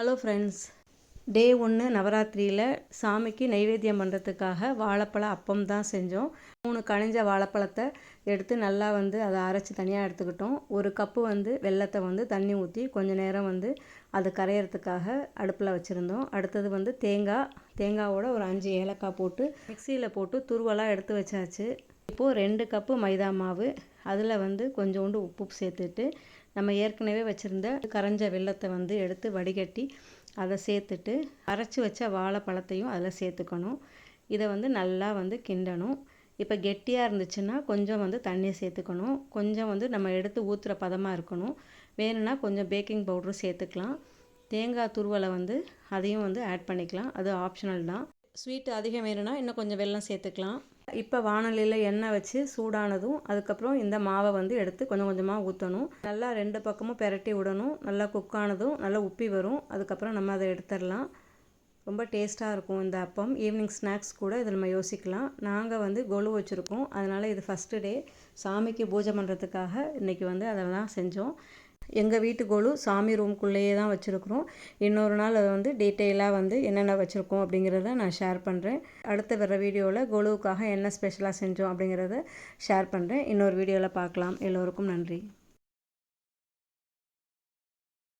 Hello friends டே ஒன்று நவராத்திரியில் சாமிக்கு நைவேத்தியம் பண்ணுறதுக்காக வாழைப்பழ அப்பம் தான் செஞ்சோம். மூணு கனிஞ்ச வாழைப்பழத்தை எடுத்து நல்லா வந்து அதை அரைச்சி தனியாக எடுத்துக்கிட்டோம். ஒரு கப்பு வந்து வெல்லத்தை வந்து தண்ணி ஊற்றி கொஞ்சம் நேரம் வந்து அது கரையிறதுக்காக அடுப்பில் வச்சுருந்தோம். அடுத்தது வந்து தேங்காய் தேங்காவோட ஒரு அஞ்சு ஏலக்காய் போட்டு மிக்சியில் போட்டு துருவலாக எடுத்து வச்சாச்சு. இப்போது ரெண்டு கப்பு மைதா மாவு அதில் வந்து கொஞ்சோண்டு உப்பு சேர்த்துட்டு நம்ம ஏற்கனவே வச்சுருந்த கரைஞ்ச வெள்ளத்தை வந்து எடுத்து வடிகட்டி அதை சேர்த்துட்டு அரைச்சி வச்ச வாழைப்பழத்தையும் அதில் சேர்த்துக்கணும். இதை வந்து நல்லா வந்து கிண்டணும். இப்போ கெட்டியாக இருந்துச்சுன்னா கொஞ்சம் வந்து தண்ணி சேர்த்துக்கணும். கொஞ்சம் வந்து நம்ம எடுத்து ஊற்றுற பதமாக இருக்கணும். வேணும்னா கொஞ்சம் பேக்கிங் பவுடரும் சேர்த்துக்கலாம். தேங்காய் துருவலை வந்து அதையும் வந்து ஆட் பண்ணிக்கலாம். அது ஆப்ஷனல் தான். ஸ்வீட் அதிகம் வேணும்னா இன்னும் கொஞ்சம் வெல்லம் சேர்த்துக்கலாம். இப்போ வானலியில் எண்ணெய் வச்சு சூடானதும் அதுக்கப்புறம் இந்த மாவை வந்து எடுத்து கொஞ்சம் கொஞ்சமாக ஊற்றணும் நல்லா ரெண்டு பக்கமும் பெரட்டி விடணும். நல்லா குக் ஆனதும் நல்லா உப்பி வரும். அதுக்கப்புறம் நம்ம அதை எடுத்துடலாம். ரொம்ப டேஸ்ட்டாக இருக்கும் இந்த அப்பம். ஈவினிங் ஸ்நாக்ஸ் கூட இதை நம்ம யோசிக்கலாம். நாங்கள் வந்து கொலு வச்சுருக்கோம். அதனால் இது ஃபஸ்ட்டு டே சாமிக்கு பூஜை பண்ணுறதுக்காக இன்றைக்கி வந்து அதை தான் செஞ்சோம். எங்கள் வீட்டு கோலு சாமி ரூம்குள்ளேயே தான் வச்சுருக்குறோம். இன்னொரு நாள் அதை வந்து டீட்டெயிலாக வந்து என்னென்ன வச்சுருக்கோம் அப்படிங்கிறத நான் ஷேர் பண்ணுறேன் அடுத்த வர வீடியோவில் கோலுவுக்காக என்ன ஸ்பெஷலாக செஞ்சோம் அப்படிங்கிறத ஷேர் பண்ணுறேன் இன்னொரு வீடியோவில் பார்க்கலாம். எல்லோருக்கும் நன்றி.